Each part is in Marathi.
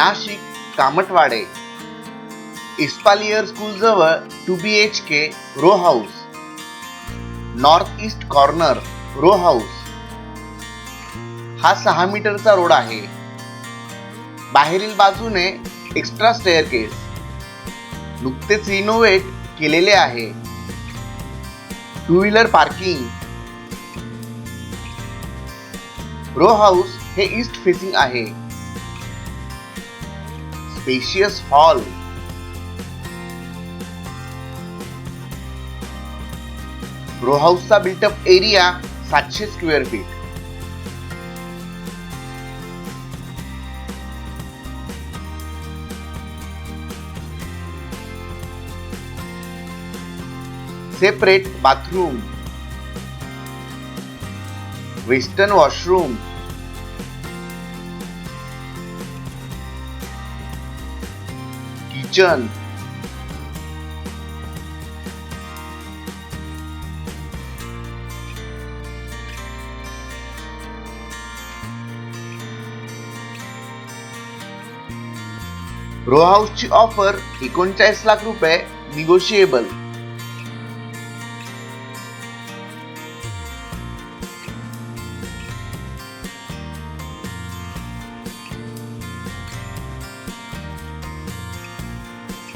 नाशिक कामटवाडे. इस्पालियर स्कूल जवळ two B H K row house. North east corner row house. हा सहा मीटरचा रोड आहे. बाहेरील बाजूने एक्स्ट्रा स्टेअर केस नुकतेच रिनोव्हेट केलेले आहे. Two wheeler parking row house हे ईस्ट फेसिंग आहे. स्पेशियस हॉल रो हाऊसचा बिल्टअप एरिया सातशे square feet separate bathroom western washroom kitchen row हाऊसची offer एकोणचाळीस लाख रुपये निगोशिएबल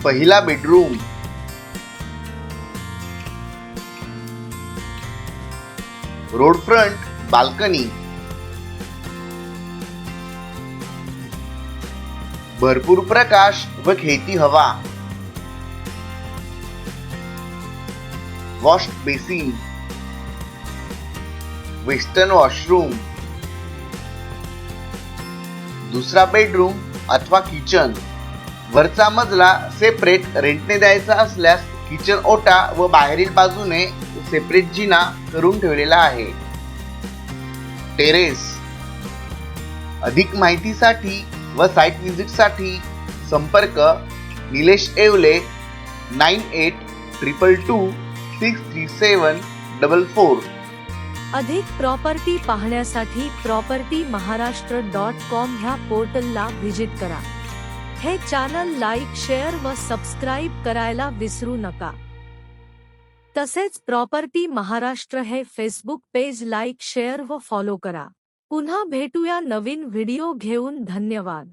पहिला बेडरूम रोड फ्रंट बाल्कनी भरपूर प्रकाश व खेळती हवा. वॉश बेसिन वेस्टर्न वॉशरूम दूसरा बेडरूम अथवा किचन वरचा मजला सेपरेट रेंटने द्यायचा असल्यास किचन ओटा व बाहेरील बाजूने सेपरेट जिना करून ठेवलेला आहे. टेरेस अधिक माहितीसाठी व साईट व्हिजिटसाठी संपर्क Nilesh Evale nine eight triple two six three seven double four. अधिक प्रॉपर्टी पाहण्यासाठी प्रॉपर्टी महाराष्ट्र डॉट कॉम ह्या पोर्टलला व्हिजिट करा. हे चॅनल लाईक, शेअर व सबस्क्राईब करायला विसरू नका. तसेच प्रॉपर्टी महाराष्ट्र हे फेसबुक पेज लाईक, शेअर व फॉलो करा. पुन्हा भेटूया नवीन व्हिडिओ घेऊन. धन्यवाद.